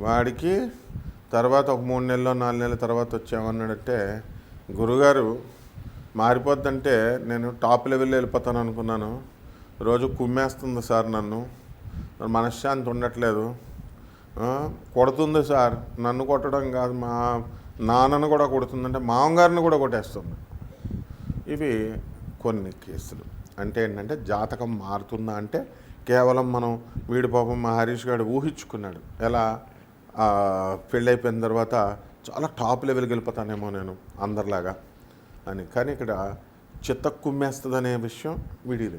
వాడికి తర్వాత ఒక మూడు నెలలు నాలుగు నెలల తర్వాత వచ్చామన్నాడంటే గురుగారు మారిపోద్దంటే నేను టాప్ లెవెల్ వెళ్ళిపోతాను అనుకున్నాను. రోజు కుమ్మేస్తుంది సార్ నన్ను. మనశ్శాంతి ఉండట్లేదు. కొడుతుంది సార్. నన్ను కొట్టడం కాదు మా నాన్నను కూడా కొడుతుందంటే మామగారిని కూడా కొట్టేస్తుంది. ఇవి కొన్ని కేసులు. అంటే ఏంటంటే జాతకం మారుతుందా అంటే కేవలం మనం వీడి పాపం మా హరీష్ గారు ఊహించుకున్నాడు. ఎలా? పెళ్ళైపోయిన తర్వాత చాలా టాప్ లెవెల్కి వెళ్ళిపోతానేమో నేను అందరిలాగా అని. కానీ ఇక్కడ చిత్త కుమ్మేస్తుందనే విషయం వీడి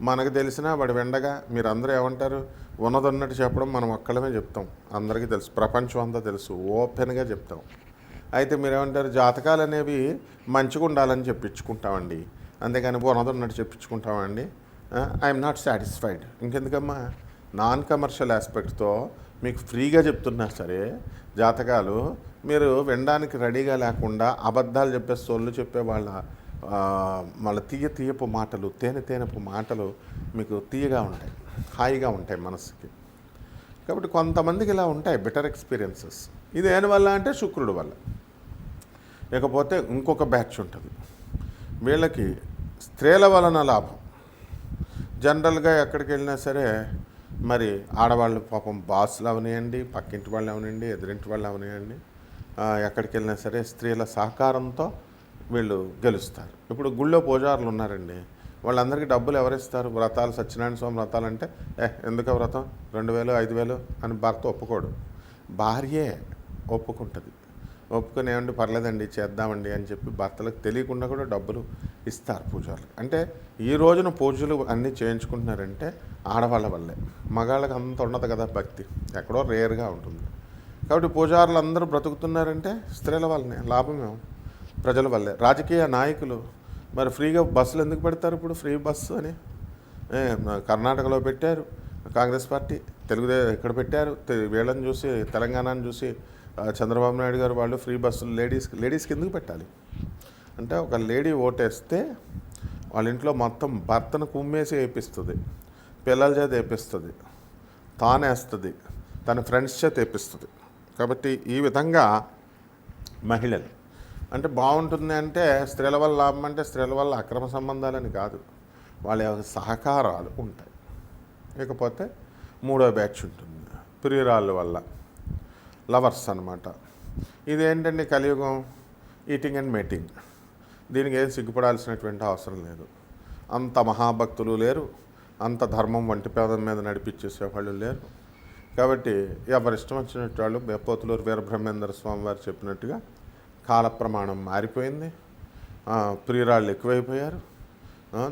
మనకు తెలిసినా వాడు వెండగా మీరు అందరూ ఏమంటారు? ఉన్నదన్నట్టు చెప్పడం మనం ఒక్కడమే చెప్తాం. అందరికీ తెలుసు. ప్రపంచం అంతా తెలుసు. ఓపెన్గా చెప్తాం. అయితే మీరేమంటారు? జాతకాలు అనేవి మంచిగా ఉండాలని చెప్పించుకుంటామండి. అంతేకాని ఉన్నదన్నట్టు చెప్పించుకుంటామండి. ఐఎమ్ నాట్ సాటిస్ఫైడ్ ఇంకెందుకమ్మా? నాన్ కమర్షియల్ ఆస్పెక్ట్తో మీకు ఫ్రీగా చెప్తున్నా సరే జాతకాలు మీరు వినడానికి రెడీగా లేకుండా అబద్ధాలు చెప్పే సోళ్ళు చెప్పే వాళ్ళ వాళ్ళ తీయ తీయపు మాటలు తేనె తేనెపు మాటలు మీకు తీయగా ఉంటాయి హాయిగా ఉంటాయి మనసుకి కాబట్టి కొంతమందికి ఇలా ఉంటాయి బెటర్ ఎక్స్పీరియన్సెస్ ఇది దేని వల్ల అంటే శుక్రుడు వల్ల. లేకపోతే ఇంకొక బ్యాచ్ ఉంటుంది. వీళ్ళకి స్త్రీల వలన లాభం. జనరల్గా ఎక్కడికి వెళ్ళినా సరే మరి ఆడవాళ్ళు పాపం బాసులు అవనియండి పక్కింటి వాళ్ళు అవనియండి ఎదురింటి వాళ్ళు అవనియండి ఎక్కడికి వెళ్ళినా సరే స్త్రీల సహకారంతో వీళ్ళు గెలుస్తారు. ఇప్పుడు గుళ్ళో పూజారులు ఉన్నారండి. వాళ్ళందరికీ డబ్బులు ఎవరిస్తారు? వ్రతాలు సత్యనారాయణ స్వామి వ్రతాలు అంటే ఏ ఎందుకు వ్రతం? రెండు వేలు ఐదు వేలు అని భర్త ఒప్పుకోడు. భార్యే ఒప్పుకుంటుంది. ఒప్పుకొని ఏమండి పర్లేదండి చేద్దామండి అని చెప్పి భర్తలకు తెలియకుండా కూడా డబ్బులు ఇస్తారు పూజారులు. అంటే ఈ రోజున పూజలు అన్నీ చేయించుకుంటున్నారంటే ఆడవాళ్ళ వల్లే. మగాళ్ళకి అంత ఉండదు కదా భక్తి. ఎక్కడో రేర్గా ఉంటుంది. కాబట్టి పూజారులు అందరూ బ్రతుకుతున్నారంటే స్త్రీల వల్లనే లాభమేమో ప్రజల వల్లే. రాజకీయ నాయకులు మరి ఫ్రీగా బస్సులు ఎందుకు పెడతారు ఇప్పుడు? ఫ్రీ బస్సు అని? కర్ణాటకలో పెట్టారు. కాంగ్రెస్ పార్టీ తెలుగుదేశం ఇక్కడ పెట్టారు? తె- వీళ్ళని చూసి తెలంగాణను చూసి చంద్రబాబు నాయుడు గారు వాళ్ళు ఫ్రీ బస్సులు లేడీస్ లేడీస్కి ఎందుకు పెట్టాలి? అంటే ఒక లేడీ ఓటేస్తే వాళ్ళ ఇంట్లో మొత్తం భర్తను కుమ్మేసి వేపిస్తుంది పిల్లల చేత వేపిస్తుంది తానేస్తుంది తన ఫ్రెండ్స్ చేత వేపిస్తుంది. కాబట్టి ఈ విధంగా మహిళలు. అంటే బాగుంటుంది అంటే స్త్రీల వల్ల లాభం అంటే స్త్రీల వల్ల అక్రమ సంబంధాలని కాదు. వాళ్ళ సహకారాలు ఉంటాయి. ఇకపోతే మూడో బ్యాచ్ ఉంటుంది. ప్రియురాళ్ళ వల్ల లవర్స్ అనమాట ఇదేంటండి కలియుగం? Eating and mating. దీనికి ఏం సిగ్గుపడాల్సినటువంటి అవసరం లేదు. అంత మహాభక్తులు లేరు. అంత ధర్మం వంటి పేదం మీద నడిపించేసే వాళ్ళు లేరు. కాబట్టి ఎవరి ఇష్టం వచ్చినట్టు వాళ్ళు బెప్పోతులూరు వీరబ్రహ్మేంద్ర స్వామి వారు చెప్పినట్టుగా కాల ప్రమాణం మారిపోయింది. ప్రియురాళ్ళు ఎక్కువైపోయారు.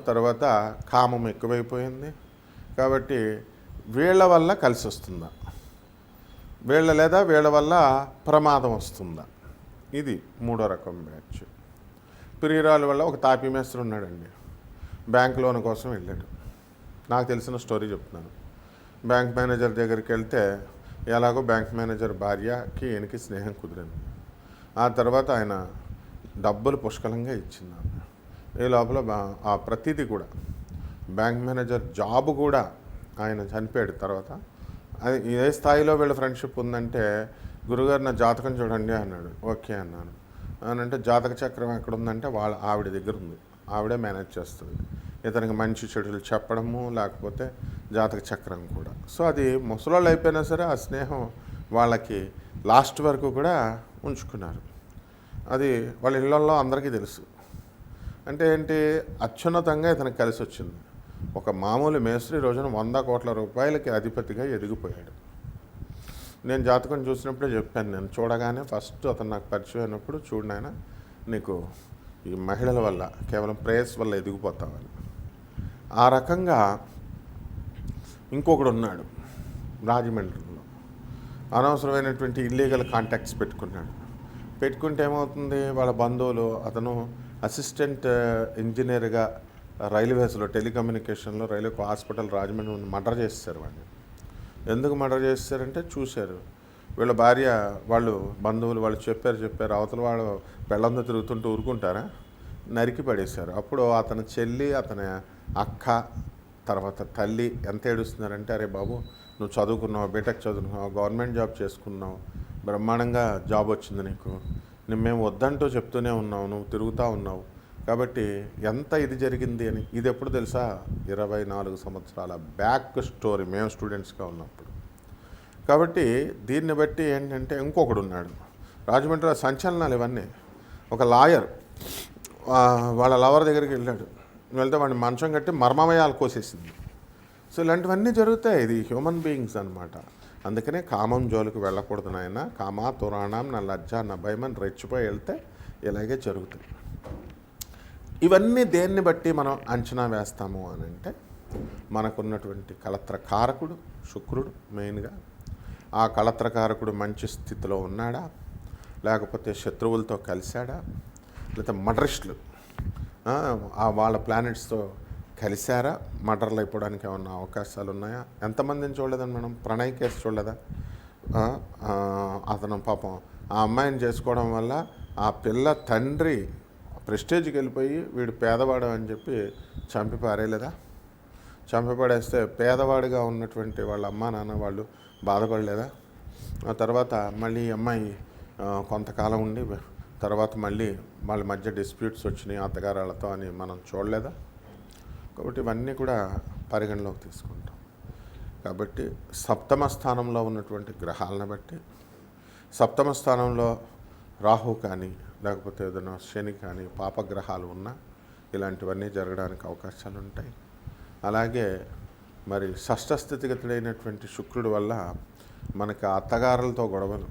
తర్వాత కామం ఎక్కువైపోయింది. కాబట్టి వీళ్ళ వల్ల కలిసి వస్తుందా? వీళ్ళ లేదా వీళ్ళ వల్ల ప్రమాదం వస్తుందా? ఇది మూడో రకం బ్యాచ్. ప్రియురాలు వల్ల ఒక తాపీ మేస్త్రి ఉన్నాడండి. బ్యాంక్ లోన్ కోసం వెళ్ళాడు. నాకు తెలిసిన స్టోరీ చెప్తున్నాను. బ్యాంక్ మేనేజర్ దగ్గరికి వెళ్తే ఎలాగో బ్యాంక్ మేనేజర్ భార్యకి ఈయనకి స్నేహం కుదిరింది. ఆ తర్వాత ఆయన డబ్బులు పుష్కలంగా ఇచ్చింది ఈ లోపల ఆ ప్రతిదీ కూడా బ్యాంక్ మేనేజర్ జాబ్ కూడా ఆయన చనిపోయాడు తర్వాత. అది ఏ స్థాయిలో వీళ్ళ ఫ్రెండ్షిప్ ఉందంటే గురుగారు నా జాతకం చూడండి అన్నాడు. ఓకే అన్నాను. అని అంటే జాతక చక్రం ఎక్కడ ఉందంటే వాళ్ళ ఆవిడ దగ్గర ఉంది. ఆవిడే మేనేజ్ చేస్తుంది. ఇతనికి మంచి చెడులు చెప్పడము లేకపోతే జాతక చక్రం కూడా. సో అది ముసలోళ్ళు అయిపోయినా సరే ఆ స్నేహం వాళ్ళకి లాస్ట్ వరకు కూడా ఉంచుకున్నారు. అది వాళ్ళ ఇళ్ళల్లో అందరికీ తెలుసు. అంటే ఏంటి? అత్యున్నతంగా ఇతనికి కలిసి వచ్చింది ఒక మామూలు మేస్త్రి రోజున వంద కోట్ల రూపాయలకి అధిపతిగా ఎదిగిపోయాడు. నేను జాతకం చూసినప్పుడే చెప్పాను నేను. చూడగానే ఫస్ట్ అతను నాకు పరిచయం అయినప్పుడు చూడనాయన నీకు ఈ మహిళల వల్ల కేవలం ప్రేయస్ వల్ల ఎదిగిపోతామని ఆ రకంగా ఇంకొకడు ఉన్నాడు రాజమండ్రిలో. అనవసరమైనటువంటి ఇల్లీగల్ కాంటాక్ట్స్ పెట్టుకున్నాడు. పెట్టుకుంటే ఏమవుతుంది? వాళ్ళ బంధువులు అతను అసిస్టెంట్ ఇంజనీర్గా uh, రైల్వేస్లో టెలికమ్యూనికేషన్లో రైల్వే హాస్పిటల్ రాజమండ్రి మర్డర్ చేస్తారు వాడిని. ఎందుకు మర్డర్ చేస్తారంటే చూశారు. వీళ్ళ భార్య వాళ్ళు బంధువులు వాళ్ళు చెప్పారు చెప్పారు. అవతల వాళ్ళు పెళ్ళంతా తిరుగుతుంటూ ఊరుకుంటారా? నరికి పడేశారు. అప్పుడు అతని చెల్లి అతని అక్క తర్వాత తల్లి ఎంత ఏడుస్తున్నారంటే అరే బాబు నువ్వు చదువుకున్నావు బీటెక్ చదువుకున్నావు గవర్నమెంట్ జాబ్ చేసుకున్నావు బ్రహ్మాండంగా జాబ్ వచ్చింది నీకు. నేను మేము వద్దంటూ చెప్తూనే ఉన్నావు నువ్వు తిరుగుతూ ఉన్నావు. కాబట్టి ఎంత ఇది జరిగింది అని ఇది ఎప్పుడు తెలుసా? ఇరవై నాలుగు సంవత్సరాల బ్యాక్ స్టోరీ మేము స్టూడెంట్స్గా ఉన్నప్పుడు. కాబట్టి దీన్ని బట్టి ఏంటంటే ఇంకొకడు ఉన్నాడు. రాజమండ్రిలో సంచలనాలు ఇవన్నీ. ఒక లాయర్ వాళ్ళ లవర్ దగ్గరికి వెళ్ళాడు. వెళ్తే వాడిని మంచం కట్టి మర్మమయాలు కోసేసింది. సో ఇలాంటివన్నీ జరుగుతాయి. ఇది హ్యూమన్ బీయింగ్స్ అనమాట అందుకనే కామం జోలికి వెళ్ళకూడదు నాయన. కామా తురాణం నా లజ్జ నా భయమని రెచ్చిపోయి వెళ్తే ఇలాగే జరుగుతుంది ఇవన్నీ దేన్ని బట్టి మనం అంచనా వేస్తాము అని అంటే మనకున్నటువంటి కలత్ర కారకుడు శుక్రుడు మెయిన్గా. ఆ కలత్రకారకుడు మంచి స్థితిలో ఉన్నాడా? లేకపోతే శత్రువులతో కలిశాడా? లేకపోతే మడరిస్టులు ఆ, వాళ్ళ ప్లానెట్స్తో కలిశారా? మర్డర్లు అయిపోవడానికి ఏమన్నా అవకాశాలు ఉన్నాయా? ఎంతమందిని చూడలేదని మనం? ప్రణయ్ కేసు చూడలేదా? అతను పాపం ఆ అమ్మాయిని చేసుకోవడం వల్ల ఆ పిల్ల తండ్రి ప్రెస్టేజ్కి వెళ్ళిపోయి వీడు పేదవాడు అని చెప్పి చంపి పారేయలేదా చంపి పడేస్తే పేదవాడిగా ఉన్నటువంటి వాళ్ళ అమ్మా నాన్న వాళ్ళు బాధపడలేదా? ఆ తర్వాత మళ్ళీ ఈ అమ్మాయి కొంతకాలం ఉండి తర్వాత మళ్ళీ వాళ్ళ మధ్య డిస్ప్యూట్స్ వచ్చినాయి అత్తగారాలతో అని మనం చూడలేదా? కాబట్టి ఇవన్నీ కూడా పరిగణలోకి తీసుకుంటాం. కాబట్టి సప్తమ స్థానంలో ఉన్నటువంటి గ్రహాలను బట్టి సప్తమ స్థానంలో రాహు కానీ లేకపోతే ఏదైనా శని కానీ పాపగ్రహాలు ఉన్నా ఇలాంటివన్నీ జరగడానికి అవకాశాలు ఉంటాయి అలాగే మరి షష్ఠ స్థితిగతుడైనటువంటి శుక్రుడి వల్ల మనకి అత్తగారులతో గొడవలు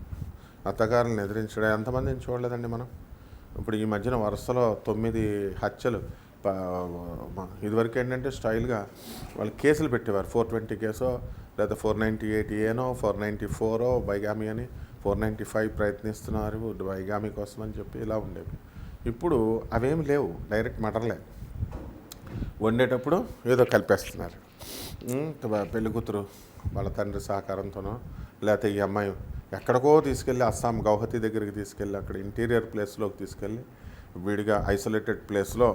అత్తగారులను ఎదిరించడం ఎంతమందిని చూడలేదండి మనం? ఇప్పుడు ఈ మధ్యన వరుసలో తొమ్మిది హత్యలు ఇదివరకు ఏంటంటే స్టైల్గా వాళ్ళు కేసులు పెట్టేవారు. ఫోర్ ట్వంటీ కేసో లేదా ఫోర్ నైంటీ ఎయిట్ ఏనో ఫోర్ నైంటీ ఫోరో బైగామి అని ఫోర్ నైంటీ ఫైవ్ ప్రయత్నిస్తున్నారు బైగామి కోసం అని చెప్పి ఇలా ఉండేవి. ఇప్పుడు అవేమి లేవు డైరెక్ట్ మటర్లే. వండేటప్పుడు ఏదో కలిపేస్తున్నారు. ఉమ్, పెళ్ళి కూతురు వాళ్ళ తండ్రి సహకారంతోనో లేకపోతే ఈ అమ్మాయి ఎక్కడికో తీసుకెళ్ళి అస్సాం గౌహతి దగ్గరికి తీసుకెళ్ళి అక్కడ ఇంటీరియర్ ప్లేస్లోకి తీసుకెళ్ళి విడిగా ఐసోలేటెడ్ ప్లేస్లో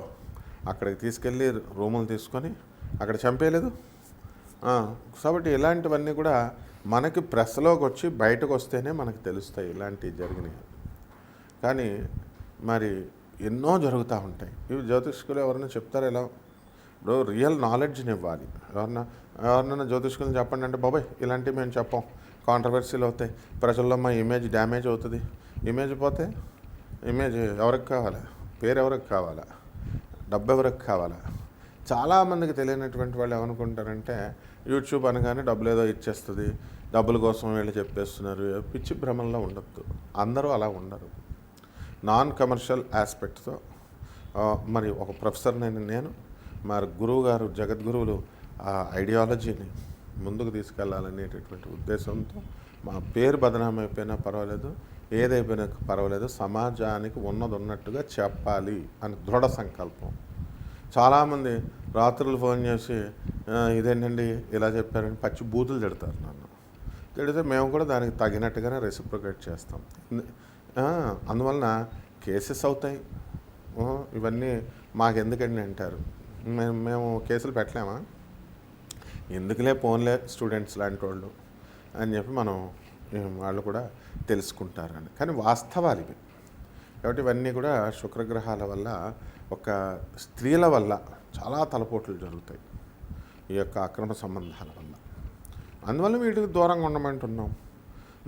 అక్కడికి తీసుకెళ్ళి రూములు తీసుకొని అక్కడ చంపేయలేదు? కాబట్టి ఇలాంటివన్నీ కూడా మనకి ప్రెస్లోకి వచ్చి బయటకు వస్తేనే మనకు తెలుస్తాయి ఇలాంటివి జరిగినాయి కానీ మరి ఎన్నో జరుగుతూ ఉంటాయి. ఇవి జ్యోతిష్కులు ఎవరైనా చెప్తారు ఎలా ఇప్పుడు రియల్ నాలెడ్జ్ని ఇవ్వాలి. ఎవరన్నా ఎవరినైనా జ్యోతిష్కులను చెప్పండి అంటే బాబాయ్ ఇలాంటివి మేము చెప్పం. కాంట్రవర్సీలు అవుతాయి. ప్రజల్లో మా ఇమేజ్ డ్యామేజ్ అవుతుంది. ఇమేజ్ పోతే ఇమేజ్ ఎవరికి కావాలా? పేరు ఎవరికి కావాలా? డబ్బు ఎవరికి కావాలా? చాలామందికి తెలియనటువంటి వాళ్ళు ఏమనుకుంటారంటే యూట్యూబ్ అనగానే డబ్బులు ఏదో ఇచ్చేస్తుంది డబ్బుల కోసం వీళ్ళు చెప్పేస్తున్నారు. పిచ్చి భ్రమంలో ఉండొద్దు. అందరూ అలా ఉండరు. నాన్ కమర్షియల్ ఆస్పెక్ట్తో మరి ఒక ప్రొఫెసర్నైన నేను మరి గురువు గారు జగద్గురువులు ఆ ఐడియాలజీని ముందుకు తీసుకెళ్ళాలనేటటువంటి ఉద్దేశంతో మా పేరు బదనామైపోయినా పర్వాలేదు ఏదైపోయినా పర్వాలేదు సమాజానికి ఉన్నది ఉన్నట్టుగా చెప్పాలి అని దృఢ సంకల్పం. చాలామంది రాత్రులు ఫోన్ చేసి ఇదేంటండి ఇలా చెప్పారని పచ్చి బూతులు తిడతారు నన్ను. తిడితే మేము కూడా దానికి తగినట్టుగానే రెసిప్రికేట్ చేస్తాం. అందువలన కేసెస్ అవుతాయి. ఇవన్నీ మాకెందుకండి అంటారు. మేము మేము కేసులు పెట్టలేమా? ఎందుకులే పోన్లే స్టూడెంట్స్ లాంటి వాళ్ళు అని చెప్పి మనం వాళ్ళు కూడా తెలుసుకుంటారని. కానీ వాస్తవాలు ఇవి. కాబట్టి ఇవన్నీ కూడా శుక్రగ్రహాల వల్ల ఒక స్త్రీల వల్ల చాలా తలపోట్లు జరుగుతాయి ఈ యొక్క అక్రమ సంబంధాల వల్ల. అందువల్ల వీటికి దూరంగా ఉండమంటున్నాం.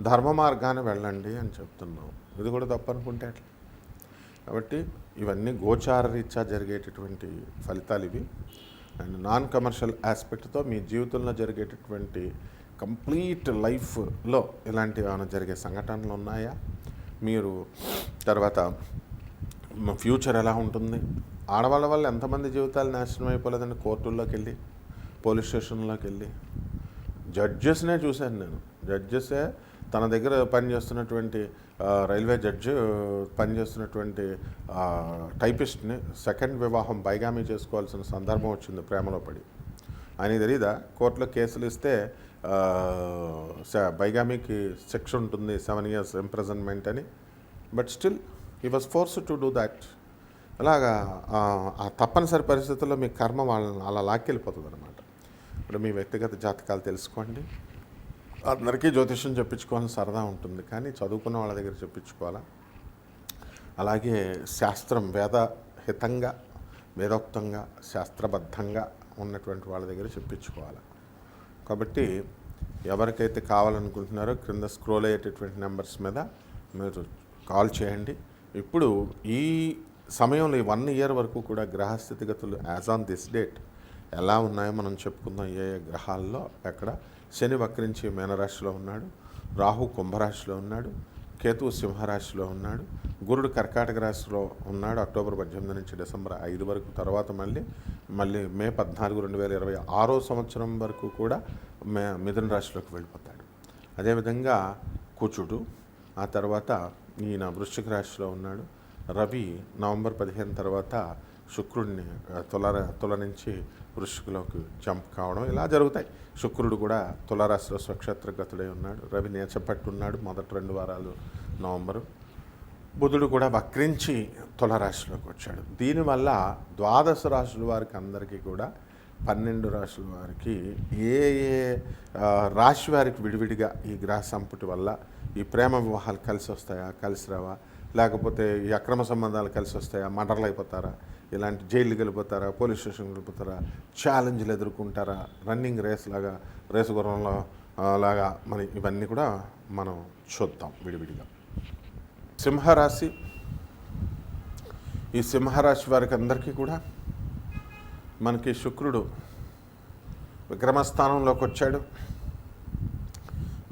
ధర్మ మార్గాన్ని వెళ్ళండి అని చెప్తున్నాం. ఇది కూడా తప్పనుకుంటే అట్లా కాబట్టి ఇవన్నీ గోచార రీత్యా జరిగేటటువంటి ఫలితాలు ఇవి. అండ్ నాన్ కమర్షియల్ ఆస్పెక్ట్తో మీ జీవితంలో జరిగేటటువంటి కంప్లీట్ లైఫ్లో ఇలాంటివి ఏమైనా జరిగే సంఘటనలు ఉన్నాయా? మీరు తర్వాత ఫ్యూచర్ ఎలా ఉంటుంది? ఆడవాళ్ళ వల్ల ఎంతమంది జీవితాలు నాశనం అయిపోలేదండి? కోర్టుల్లోకి వెళ్ళి పోలీస్ స్టేషన్లోకి వెళ్ళి. జడ్జెస్నే చూశాను నేను. జడ్జెసే తన దగ్గర పనిచేస్తున్నటువంటి రైల్వే జడ్జి పనిచేస్తున్నటువంటి టైపిస్ట్ని సెకండ్ వివాహం బైగామీ చేసుకోవాల్సిన సందర్భం వచ్చింది ప్రేమలో పడి. ఆయన తెలీదా? కోర్టులో కేసులు ఇస్తే బైగామీకి శిక్ష ఉంటుంది సెవెన్ ఇయర్స్ ఇంప్రెజన్మెంట్ అని. But still he was force to do that అలాగా ఆ, ఆ తప్పనిసరి పరిస్థితుల్లో మీ కర్మ వాళ్ళని అలా లాక్కెళ్ళిపోతుంది అనమాట ఇప్పుడు మీ వ్యక్తిగత జాతకాలు తెలుసుకోండి. అందరికీ జ్యోతిష్యం చెప్పించుకోవాలని సరదా ఉంటుంది కానీ చదువుకున్న వాళ్ళ దగ్గర చెప్పించుకోవాలా? అలాగే శాస్త్రం వేదహితంగా వేదోక్తంగా శాస్త్రబద్ధంగా ఉన్నటువంటి వాళ్ళ దగ్గర చెప్పించుకోవాలి? కాబట్టి ఎవరికైతే కావాలనుకుంటున్నారో క్రింద స్క్రోల్ అయ్యేటటువంటి నెంబర్స్ మీద మీరు కాల్ చేయండి. ఇప్పుడు ఈ సమయంలో ఈ వన్ ఇయర్ వరకు కూడా గ్రహ స్థితిగతులు యాజ్ ఆన్ దిస్ డేట్ ఎలా ఉన్నాయో మనం చెప్పుకుందాం. ఏ ఏ గ్రహాల్లో ఎక్కడ శని వక్రించి మీనరాశిలో ఉన్నాడు రాహు కుంభరాశిలో ఉన్నాడు కేతువు సింహరాశిలో ఉన్నాడు గురుడు కర్కాటక రాశిలో ఉన్నాడు అక్టోబర్ పద్దెనిమిది నుంచి డిసెంబర్ ఐదు వరకు తర్వాత మళ్ళీ మళ్ళీ మే పద్నాలుగు రెండు వేల ఇరవై ఆరో సంవత్సరం వరకు కూడా మే మిథున రాశిలోకి వెళ్ళిపోతాడు. అదేవిధంగా కుచుడు ఆ తర్వాత ఈయన వృశ్చిక రాశిలో ఉన్నాడు. రవి నవంబర్ పదిహేను తర్వాత శుక్రుడిని తుల తుల నుంచి వృశ్చికలోకి జంప్ కావడం ఇలా జరుగుతాయి. శుక్రుడు కూడా తులారాశిలో స్వక్షేత్రగతుడై ఉన్నాడు. రవి నేచపట్టున్నాడు మొదటి రెండు వారాలు నవంబరు. బుధుడు కూడా వక్రించి తులరాశిలోకి వచ్చాడు. దీనివల్ల ద్వాదశ రాశుల వారికి అందరికీ కూడా పన్నెండు రాశుల వారికి ఏ ఏ రాశి వారికి విడివిడిగా ఈ గ్రహ సంపుటి వల్ల ఈ ప్రేమ వివాహాలు కలిసి వస్తాయా కలిసి రావా? లేకపోతే ఈ అక్రమ సంబంధాలు కలిసి వస్తాయా? మర్డర్లు అయిపోతారా? ఇలాంటి జైలు వెళ్ళిపోతారా? పోలీస్ స్టేషన్కి వెళ్ళిపోతారా? ఛాలెంజ్లు ఎదుర్కొంటారా? రన్నింగ్ రేస్ లాగా రేసు గుర్రంలో లాగా మరి ఇవన్నీ కూడా మనం చూద్దాం విడివిడిగా. సింహరాశి. ఈ సింహరాశి వారికి అందరికీ కూడా మనకి శుక్రుడు విక్రమస్థానంలోకి వచ్చాడు.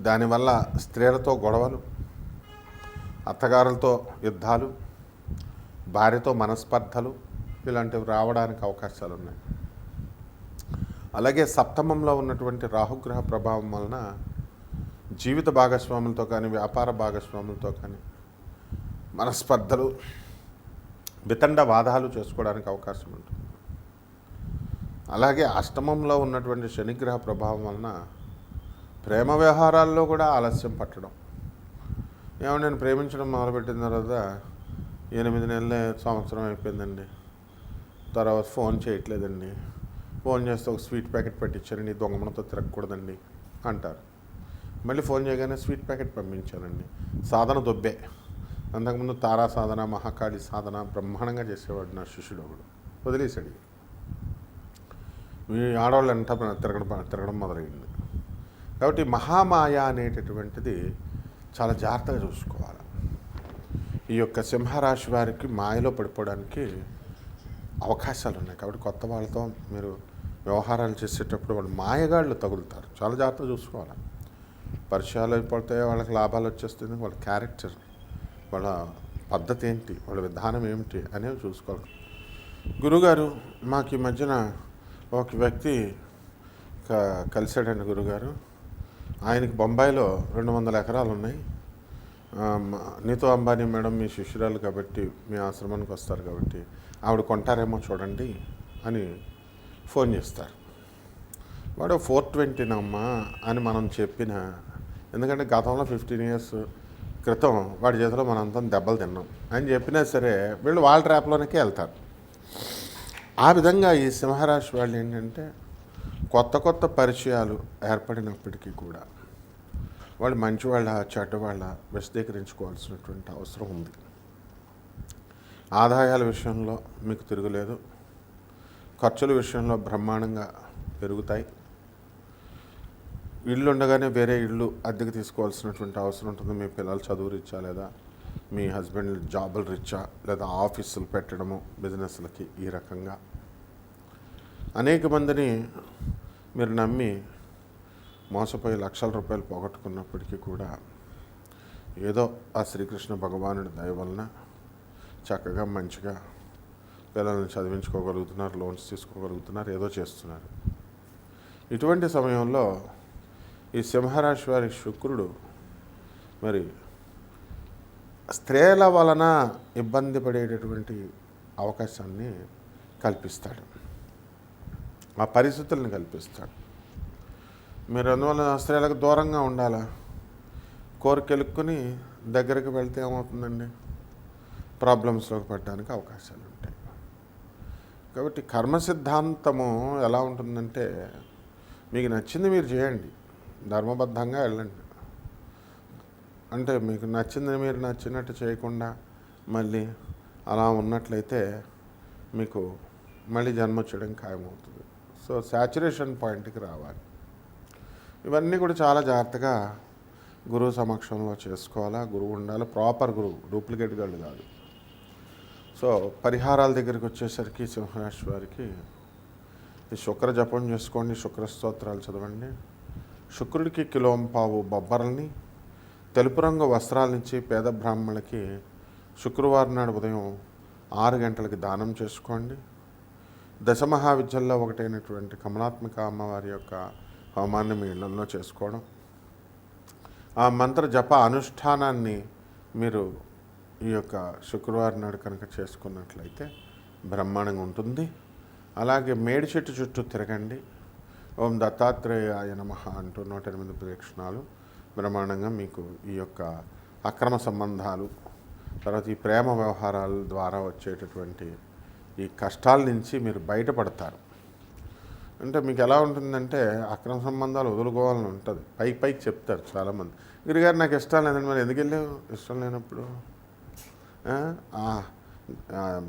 దానివల్ల స్త్రీలతో గొడవలు అత్తగారులతో యుద్ధాలు భార్యతో మనస్పర్ధలు ఇలాంటివి రావడానికి అవకాశాలు ఉన్నాయి అలాగే సప్తమంలో ఉన్నటువంటి రాహుగ్రహ ప్రభావం వలన జీవిత భాగస్వాములతో కానీ వ్యాపార భాగస్వాములతో కానీ మనస్పర్ధలు వితండ వాదాలు చేసుకోవడానికి అవకాశం ఉంటుంది. అలాగే అష్టమంలో ఉన్నటువంటి శనిగ్రహ ప్రభావం వలన ప్రేమ వ్యవహారాల్లో కూడా ఆలస్యం పట్టడం. ఏమో నేను ప్రేమించడం మొదలుపెట్టిన తర్వాత ఎనిమిది నెలలే సంవత్సరం అయిపోయిందండి. తర్వాత ఫోన్ చేయట్లేదండి. ఫోన్ చేస్తే ఒక స్వీట్ ప్యాకెట్ పెట్టించారండి దొంగమనతో తిరగకూడదండి అంటారు. మళ్ళీ ఫోన్ చేయగానే స్వీట్ ప్యాకెట్ పంపించానండి. సాధన దొబ్బే. అంతకుముందు తారా సాధన మహాకాళి సాధన బ్రహ్మాండంగా చేసేవాడు నా శిష్యుడు ఒకడు. వదిలేశాడు. ఆడవాళ్ళు అంతా తిరగడం తిరగడం మొదలైంది. కాబట్టి మహామాయ అనేటటువంటిది చాలా జాగ్రత్తగా చూసుకోవాలి. ఈ యొక్క సింహరాశి వారికి మాయలో పడిపోవడానికి అవకాశాలు ఉన్నాయి. కాబట్టి కొత్త వాళ్ళతో మీరు వ్యవహారాలు చేసేటప్పుడు వాళ్ళు మాయగాళ్ళు తగులుతారు. చాలా జాగ్రత్తగా చూసుకోవాలి. పరిచయాలు అయిపోతే వాళ్ళకి లాభాలు వచ్చేస్తుంది వాళ్ళ క్యారెక్టర్ వాళ్ళ పద్ధతి ఏంటి వాళ్ళ విధానం ఏమిటి అనేవి చూసుకోవాలి. గురుగారు మాకు ఈ మధ్యన ఒక వ్యక్తి క- కలిశాడండి గురుగారు. ఆయనకి బొంబాయిలో రెండు వందల ఎకరాలు ఉన్నాయి. నీతో అంబానీ మేడం మీ శిష్యురాలు కాబట్టి మీ ఆశ్రమానికి వస్తారు కాబట్టి ఆవిడ కొంటారేమో చూడండి అని ఫోన్ చేస్తారు. వాడు ఫోర్ ట్వంటీనమ్మా అని మనం చెప్పిన ఎందుకంటే గతంలో ఫిఫ్టీన్ ఇయర్స్ క్రితం వాడి చేతిలో మనంతా దెబ్బలు తిన్నాం. అని చెప్పినా సరే వీళ్ళు వాళ్ళ ట్రాప్లోనికి వెళ్తారు. ఆ విధంగా ఈ సింహరాశి వాళ్ళు ఏంటంటే కొత్త కొత్త పరిచయాలు ఏర్పడినప్పటికీ కూడా వాళ్ళు మంచి వాళ్ళ వాళ్ళ విశదీకరించుకోవాల్సినటువంటి అవసరం ఉంది. ఆదాయాల విషయంలో మీకు తిరుగులేదు. ఖర్చుల విషయంలో బ్రహ్మాండంగా పెరుగుతాయి. ఇల్లు ఉండగానే వేరే ఇల్లు అద్దెకు తీసుకోవాల్సినటువంటి అవసరం ఉంటుంది. మీ పిల్లలు చదువు రీచ్చా లేదా మీ హస్బెండ్ జాబులు రీచ్చా? లేదా ఆఫీసులు పెట్టడము బిజినెస్లకి ఈ రకంగా? అనేక మందిని మీరు నమ్మి మోసపోయి లక్షల రూపాయలు పోగొట్టుకున్నప్పటికీ కూడా ఏదో ఆ శ్రీకృష్ణ భగవానుడి దయ వలన చక్కగా మంచిగా పిల్లల్ని చదివించుకోగలుగుతున్నారు లోన్స్ తీసుకోగలుగుతున్నారు ఏదో చేస్తున్నారు. ఇటువంటి సమయంలో ఈ సింహరాశి వారి శుక్రుడు మరి స్త్రీల వలన ఇబ్బంది పడేటటువంటి అవకాశాన్ని కల్పిస్తాడు. ఆ పరిస్థితులను కల్పిస్తాడు. మీరు అందువల్ల స్త్రీలకు దూరంగా ఉండాలా? కోరికెలుక్కుని దగ్గరికి వెళ్తే ఏమవుతుందండి? ప్రాబ్లమ్స్లోకి పడడానికి అవకాశాలు ఉంటాయి కాబట్టి కర్మ సిద్ధాంతము ఎలా ఉంటుందంటే మీకు నచ్చింది మీరు చేయండి. ధర్మబద్ధంగా వెళ్ళండి. అంటే మీకు నచ్చింది మీరు నచ్చినట్టు చేయకుండా మళ్ళీ అలా ఉన్నట్లయితే మీకు మళ్ళీ జన్మ వచ్చడం ఖాయమవుతుంది. సో శాచురేషన్ పాయింట్కి రావాలి. ఇవన్నీ కూడా చాలా జాగ్రత్తగా గురువు సమక్షంలో చేసుకోవాలా. గురువు ఉండాలి. ప్రాపర్ గురువు. డూప్లికేట్ గళ్ళు కాదు. సో పరిహారాల దగ్గరికి వచ్చేసరికి సింహరాశి వారికి ఈ శుక్ర జపం చేసుకోండి. శుక్ర స్తోత్రాలు చదవండి. శుక్రుడికి కిలోంపావు బొబ్బర్ని తెలుపు రంగు వస్త్రాలనిచ్చి పేద బ్రాహ్మణులకి శుక్రవారం నాడు ఉదయం ఆరు గంటలకి దానం చేసుకోండి. దశమహావిద్యల్లో ఒకటైనటువంటి కమలాత్మిక అమ్మవారి యొక్క హోమాన్ని మీ ఇళ్ళలో చేసుకోవడం. ఆ మంత్ర జప అనుష్ఠానాన్ని మీరు ఈ యొక్క శుక్రవారం నాడు కనుక చేసుకున్నట్లయితే బ్రహ్మాండంగా ఉంటుంది. అలాగే మేడి చెట్టు చుట్టూ తిరగండి. ఓం దత్తాత్రేయ నమ అంటూ నూట ఎనిమిది ప్రదక్షిణాలు. బ్రహ్మాండంగా మీకు ఈ యొక్క అక్రమ సంబంధాలు తర్వాత ఈ ప్రేమ వ్యవహారాల ద్వారా వచ్చేటటువంటి ఈ కష్టాల నుంచి మీరు బయటపడతారు. అంటే మీకు ఎలా ఉంటుందంటే అక్రమ సంబంధాలు వదులుకోవాలని ఉంటుంది. పైకి పైకి చెప్తారు చాలామంది. గిరిగారు నాకు ఇష్టం లేదండి మరి ఎందుకు వెళ్ళావు? ఇష్టం లేనప్పుడు?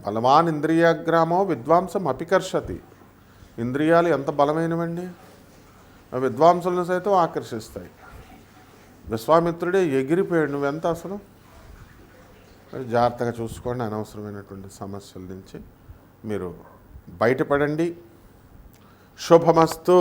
బలవాన్ ఇంద్రియాగ్రామో విద్వాంసం అపికర్షతి. ఇంద్రియాలు ఎంత బలమైనవండి? విద్వాంసులను సైతం ఆకర్షిస్తాయి. విశ్వామిత్రుడే ఎగిరిపోయాడు. నువ్వెంత అసలు? మరి జాగ్రత్తగా చూసుకోండి అనవసరమైనటువంటి సమస్యల నుంచి మీరు బయటపడండి. శుభమస్తు.